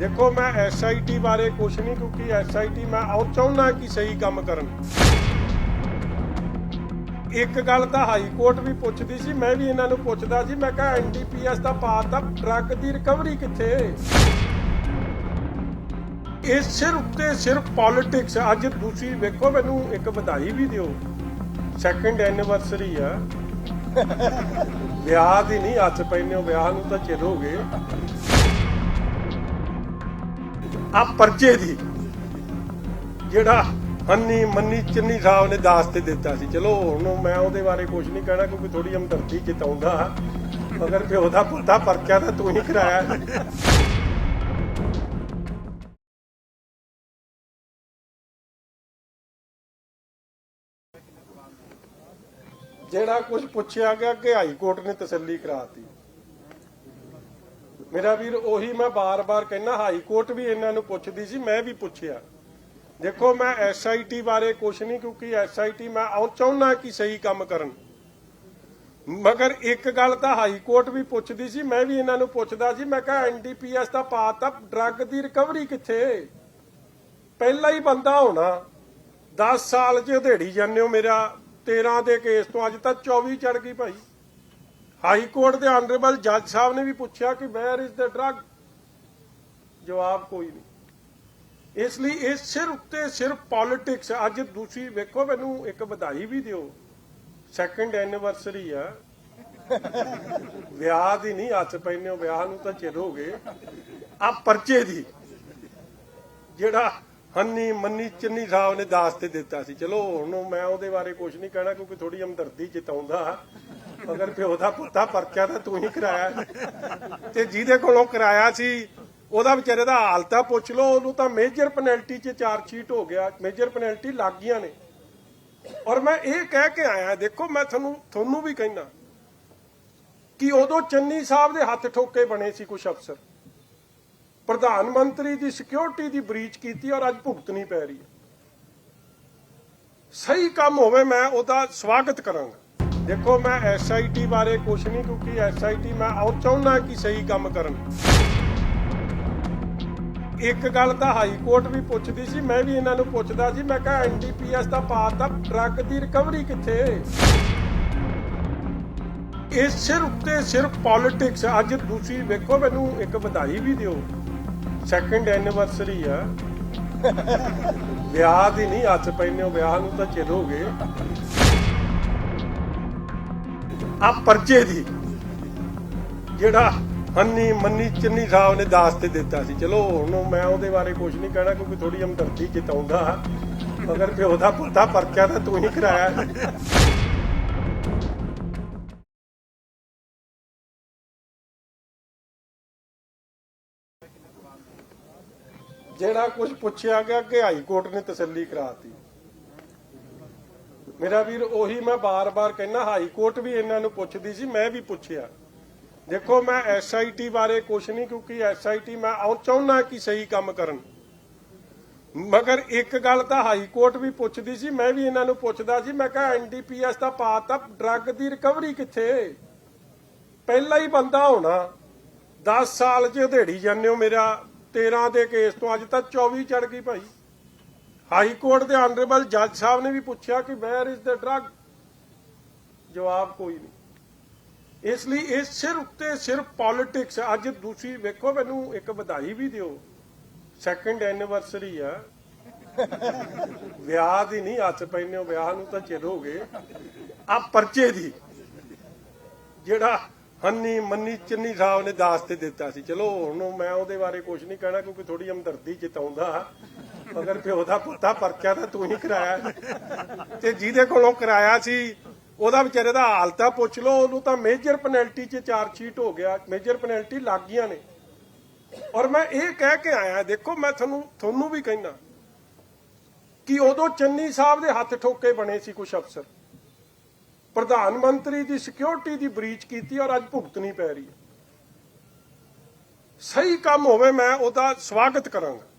ਦੇਖੋ, ਮੈਂ ਐਸਆਈਟੀ ਬਾਰੇ ਕੁਝ ਨਹੀਂ, ਕਿਉਂਕਿ ਐਸਆਈਟੀ ਮੈਂ ਉਹ ਚਾਹੁੰਦਾ ਕਿ ਸਹੀ ਕੰਮ ਕਰਨ। ਇੱਕ ਗੱਲ ਤਾਂ ਹਾਈ ਕੋਰਟ ਵੀ ਪੁੱਛਦੀ ਸੀ, ਮੈਂ ਵੀ ਇਹਨਾਂ ਨੂੰ ਪੁੱਛਦਾ ਸੀ, ਮੈਂ ਕਿਹਾ ਐਨਡੀਪੀਐਸ ਦਾ ਪਾਤਾ ਡਰੱਗ ਦੀ ਰਿਕਵਰੀ ਕਿੱਥੇ ਇਹ ਸਿਰਫ ਤੇ ਸਿਰਫ ਪੋਲਿਟਿਕਸ ਅੱਜ ਤੁਸੀਂ ਵੇਖੋ, ਮੈਨੂੰ ਇੱਕ ਵਧਾਈ ਵੀ ਦਿਓ। ਸੈਕੰਡ ਐਨੀਵਰਸਰੀ ਆ। ਵਿਆਹ ਦੀ ਨਹੀਂ, ਹੱਥ ਪੈਨੇ ਹੋ, ਵਿਆਹ ਨੂੰ ਤਾਂ ਚਿਰ ਹੋ ਗਏ। ਆ ਪਰਚੇ ਦੀ, ਜਿਹੜਾ ਹੰਨੀ ਮੰਨੀ ਚੰਨੀ ਸਾਹਿਬ ਨੇ ਦਾਸ ਤੇ ਦਿੱਤਾ ਸੀ। ਚਲੋ, ਹੁਣ ਮੈਂ ਉਹਦੇ ਬਾਰੇ ਕੁਝ ਨਹੀਂ ਕਹਿਣਾ, ਕਿਉਂਕਿ ਥੋੜੀ ਹਮਦਰਦੀ ਜਤਾਉਂਦਾ ਮਗਰ ਪਿਓ ਦਾ ਪੁੱਤਾ ਪਰਚਾ ਤਾਂ ਤੂੰ ਹੀ ਕਰਾਇਆ। ਜਿਹੜਾ ਕੁਝ ਪੁੱਛਿਆ ਗਿਆ ਕਿ ਹਾਈ ਕੋਰਟ ਨੇ ਤਸੱਲੀ ਕਰਾਤੀ। ਮੇਰਾ ਵੀਰ, ਉਹੀ ਮੈਂ ਬਾਰ-ਬਾਰ ਕਹਿੰਦਾ, ਹਾਈ ਕੋਰਟ ਵੀ ਇਹਨਾਂ ਨੂੰ ਪੁੱਛਦੀ ਸੀ, ਮੈਂ ਵੀ ਪੁੱਛਿਆ। ਦੇਖੋ, ਮੈਂ ਐਸਆਈਟੀ ਬਾਰੇ ਕੁਝ ਨਹੀਂ, ਕਿਉਂਕਿ ਐਸਆਈਟੀ ਮੈਂ ਉਹ ਚਾਹੁੰਦਾ ਕਿ ਸਹੀ ਕੰਮ ਕਰਨ। ਮਗਰ ਇੱਕ ਗੱਲ ਤਾਂ ਹਾਈ ਕੋਰਟ ਵੀ ਪੁੱਛਦੀ ਸੀ, ਮੈਂ ਵੀ ਇਹਨਾਂ ਨੂੰ ਪੁੱਛਦਾ ਸੀ, ਮੈਂ ਕਿਹਾ ਐਨਡੀਪੀਐਸ ਦਾ ਪਾਤਾ ਡਰੱਗ ਦੀ ਰਿਕਵਰੀ ਕਿੱਥੇ? ਪਹਿਲਾ ਹੀ ਬੰਦਾ ਹੋਣਾ। 10 ਸਾਲ ਚ ਉਧੇੜੀ ਜਾਂਦੇ ਹੋ ਮੇਰਾ 13 ਦੇ ਕੇਸ ਤੋਂ ਅੱਜ ਤਾਂ 24 ਚੜ ਗਈ ਭਾਈ। ਹਾਈ ਕੋਰਟ ਦੇ ਆਨਰੇਬਲ ਜੱਜ ਸਾਹਿਬ ਨੇ ਵੀ ਪੁੱਛਿਆ ਕਿ ਵੇਅਰ ਇਜ਼ ਦਾ ਡਰੱਗ ਜਵਾਬ ਕੋਈ ਨਹੀਂ। ਇਸ ਲਈ ਇਹ ਸਿਰਫ ਤੇ ਸਿਰਫ ਪੋਲਿਟਿਕਸ ਅੱਜ ਤੁਸੀਂ ਵੇਖੋ, ਮੈਨੂੰ ਇੱਕ ਵਧਾਈ ਵੀ ਦਿਓ। ਸੈਕੰਡ ਐਨੀਵਰਸਰੀ ਆ। ਵਿਆਹ ਦੀ ਨਹੀਂ, ਹੱਥ ਪੈਨੇ ਹੋ, ਵਿਆਹ ਨੂੰ ਤਾਂ ਚਿਰ ਹੋ ਗਏ। ਆ ਪਰਚੇ ਦੀ। ਜਿਹੜਾ ਹੰਨੀ ਮੰਨੀ ਚੰਨੀ ਸਾਹਿਬ ਨੇ ਦਾਸ ਤੇ ਦਿੱਤਾ ਸੀ। ਚਲੋ, ਹੁਣ ਮੈਂ ਉਹਦੇ ਬਾਰੇ ਕੁਝ ਨਹੀਂ ਕਹਿਣਾ, ਕਿਉਂਕਿ ਥੋੜੀ ਹਮਦਰਦੀ ਜਿਤਾਉਂਦਾ ਮਗਰ ਪਿਓ ਦਾ ਪੁੱਤਾ ਪਰਚਾ ਤਾਂ ਤੂੰ ਹੀ ਕਰਾਇਆ ਤੇ ਜਿਹਦੇ ਕੋਲੋਂ ਕਰਾਇਆ ਸੀ, ਉਹਦਾ ਵਿਚਾਰੇ ਦਾ ਹਾਲ ਤਾਂ ਪੁੱਛ ਲਓ, ਉਹਨੂੰ ਤਾਂ ਮੇਜਰ ਪੈਨਲਟੀ 'ਚ ਚਾਰ ਸ਼ੀਟ ਹੋ ਗਿਆ ਮੇਜਰ ਪੈਨਲਟੀ ਲੱਗ ਗਈਆਂ ਨੇ। ਔਰ ਮੈਂ ਇਹ ਕਹਿ ਕੇ ਆਇਆ, ਦੇਖੋ, ਮੈਂ ਤੁਹਾਨੂੰ ਤੁਹਾਨੂੰ ਵੀ ਕਹਿਣਾ ਕਿ ਉਦੋਂ ਚੰਨੀ ਸਾਹਿਬ ਦੇ ਹੱਥ ਠੋਕੇ ਬਣੇ ਸੀ ਕੁਝ ਅਫਸਰ। ਪ੍ਰਧਾਨ ਮੰਤਰੀ ਦੀ ਸਿਕਿਉਰਿਟੀ ਦੀ ਬ੍ਰੀਚ ਕੀਤੀ ਔਰ ਅੱਜ ਭੁਗਤਣੀ ਪੈ ਰਹੀ ਹੈ। ਸਹੀ ਕੰਮ ਹੋਵੇ, ਮੈਂ ਉਹਦਾ ਸਵਾਗਤ ਕਰਾਂਗਾ। ਦੇਖੋ, ਮੈਂ ਐਸਆਈਟੀ ਬਾਰੇ ਕੁਝ ਨਹੀਂ, ਕਿਉਂਕਿ ਐਸਆਈਟੀ ਮੈਂ ਉਹ ਚਾਹੁੰਦਾ ਕਿ ਸਹੀ ਕੰਮ ਕਰਨ। ਇੱਕ ਗੱਲ ਤਾਂ ਹਾਈ ਕੋਰਟ ਵੀ ਪੁੱਛਦੀ ਸੀ, ਮੈਂ ਵੀ ਇਹਨਾਂ ਨੂੰ ਪੁੱਛਦਾ ਸੀ, ਮੈਂ ਕਿਹਾ ਐਨਡੀਪੀਐਸ ਦਾ ਪਾਤਾ ਡਰੱਗ ਦੀ ਰਿਕਵਰੀ ਕਿੱਥੇ? ਇਹ ਸਿਰਫ ਤੇ ਸਿਰਫ ਪੋਲਿਟਿਕਸ ਅੱਜ ਤੁਸੀਂ ਵੇਖੋ, ਮੈਨੂੰ ਇੱਕ ਵਧਾਈ ਵੀ ਦਿਓ। ਸੈਕੰਡ ਐਨੀਵਰਸਰੀ ਆ। ਵਿਆਹ ਦੀ ਨਹੀਂ, ਹੱਥ ਪੈਨੇ ਵਿਆਹ ਨੂੰ ਤਾਂ ਚਿਰ ਹੋ ਗਏ। ਆ ਪਰਚੇ ਦੀ। ਜਿਹੜਾ ਹੰਨੀ ਮੰਨੀ ਚੰਨੀ ਸਾਹਿਬ ਨੇ ਦਾਸ ਤੇ ਦਿੱਤਾ ਸੀ। ਚਲੋ, ਹੁਣ ਮੈਂ ਉਹਦੇ ਬਾਰੇ ਕੁਝ ਨਹੀਂ ਕਹਿਣਾ ਕਿਉਂਕਿ ਥੋੜੀ ਹਮਦਰਦੀ ਜਤਾਉਂਦਾ ਮਗਰ ਪਿਓ ਦਾ ਪੁੱਤਾ ਪਰਚਾ ਤਾਂ ਤੂੰ ਹੀ ਕਰਾਇਆ। ਜਿਹੜਾ ਕੁਝ ਪੁੱਛਿਆ ਗਿਆ ਕਿ ਹਾਈ ਕੋਰਟ ਨੇ ਤਸੱਲੀ ਕਰਾਤੀ। ਮੇਰਾ ਵੀਰ, ਉਹੀ ਮੈਂ ਬਾਰ-ਬਾਰ ਕਹਿੰਦਾ, ਹਾਈ ਕੋਰਟ ਵੀ ਇਹਨਾਂ ਨੂੰ ਪੁੱਛਦੀ ਸੀ, ਮੈਂ ਵੀ ਪੁੱਛਿਆ। ਦੇਖੋ, ਮੈਂ ਐਸਆਈਟੀ ਬਾਰੇ ਕੁਝ ਨਹੀਂ, ਕਿਉਂਕਿ ਐਸਆਈਟੀ ਮੈਂ ਉਹ ਚਾਹੁੰਦਾ ਕਿ ਸਹੀ ਕੰਮ ਕਰਨ। ਮਗਰ ਇੱਕ ਗੱਲ ਤਾਂ ਹਾਈ ਕੋਰਟ ਵੀ ਪੁੱਛਦੀ ਸੀ, ਮੈਂ ਵੀ ਇਹਨਾਂ ਨੂੰ ਪੁੱਛਦਾ ਸੀ, ਮੈਂ ਕਿਹਾ ਐਨਡੀਪੀਐਸ ਦਾ ਪਾਤਾ ਡਰੱਗ ਦੀ ਰਿਕਵਰੀ ਕਿੱਥੇ? ਪਹਿਲਾ ਹੀ ਬੰਦਾ ਹੋਣਾ। 10 ਸਾਲ ਚ ਉਧੇੜੀ ਜਾਂਦੇ ਹੋ ਮੇਰਾ 13 ਦੇ ਕੇਸ ਤੋਂ ਅੱਜ ਤਾਂ 24 ਚੜ ਗਈ ਭਾਈ। ਹਾਈ ਕੋਰਟ ਦੇ ਆਨਰੇਬਲ ਜੱਜ ਸਾਹਿਬ ਨੇ ਵੀ ਪੁੱਛਿਆ ਕਿ ਵੇਅਰ ਇਜ਼ ਦਾ ਡਰੱਗ ਜਵਾਬ ਕੋਈ ਨਹੀਂ। ਇਸ ਲਈ ਇਹ ਸਿਰਫ ਤੇ ਸਿਰਫ ਪੋਲਿਟਿਕਸ ਅੱਜ ਤੁਸੀਂ ਵੇਖੋ, ਮੈਨੂੰ ਇੱਕ ਵਧਾਈ ਵੀ ਦਿਓ। ਸੈਕੰਡ ਐਨੀਵਰਸਰੀ ਆ। ਵਿਆਹ ਦੀ ਨਹੀਂ, ਹੱਥ ਪੈਨੇ ਹੋ, ਵਿਆਹ ਨੂੰ ਤਾਂ ਚਿਰ ਹੋ ਗਏ। ਆ ਪਰਚੇ ਦੀ। ਜਿਹੜਾ ਹੰਨੀ ਮੰਨੀ ਚੰਨੀ ਸਾਹਿਬ ਨੇ ਦਾਸ ਤੇ ਦਿੱਤਾ ਸੀ। ਚਲੋ, ਹੁਣ ਮੈਂ ਉਹਦੇ ਬਾਰੇ ਕੁਝ ਨਹੀਂ ਕਹਿਣਾ, ਕਿਉਂਕਿ ਥੋੜੀ ਹਮਦਰਦੀ ਜਿਤਾਉਂਦਾ ਮਗਰ ਪਿਓ ਦਾ ਪੁੱਤਾ ਪਰਚਾ ਤਾਂ ਤੂੰ ਹੀ ਕਰਾਇਆ। ਤੇ ਜਿਹਦੇ ਕੋਲੋਂ ਕਰਾਇਆ ਸੀ, ਉਹਦਾ ਵਿਚਾਰੇ ਦਾ ਹਾਲ ਤਾਂ ਪੁੱਛ ਲਓ, ਉਹਨੂੰ ਤਾਂ ਮੇਜਰ ਪੈਨਲਟੀ 'ਚ ਚਾਰ ਸ਼ੀਟ ਹੋ ਗਿਆ। ਮੇਜਰ ਪੈਨਲਟੀ ਲੱਗ ਗਈਆਂ ਨੇ। ਔਰ ਮੈਂ ਇਹ ਕਹਿ ਕੇ ਆਇਆ, ਦੇਖੋ ਮੈਂ ਤੁਹਾਨੂੰ ਤੁਹਾਨੂੰ ਵੀ ਕਹਿਣਾ ਕਿ ਉਦੋਂ ਚੰਨੀ ਸਾਹਿਬ ਦੇ ਹੱਥ ਠੋਕੇ ਬਣੇ ਸੀ ਕੁਝ ਅਫਸਰ। ਪ੍ਰਧਾਨ ਮੰਤਰੀ ਦੀ ਸਿਕਿਉਰਿਟੀ ਦੀ ਬ੍ਰੀਚ ਕੀਤੀ ਔਰ ਅੱਜ ਭੁਗਤਣੀ ਪੈ ਰਹੀ। ਹੈ ਸਹੀ ਕੰਮ ਹੋਵੇ ਮੈਂ ਉਹਦਾ ਸਵਾਗਤ ਕਰਾਂਗਾ।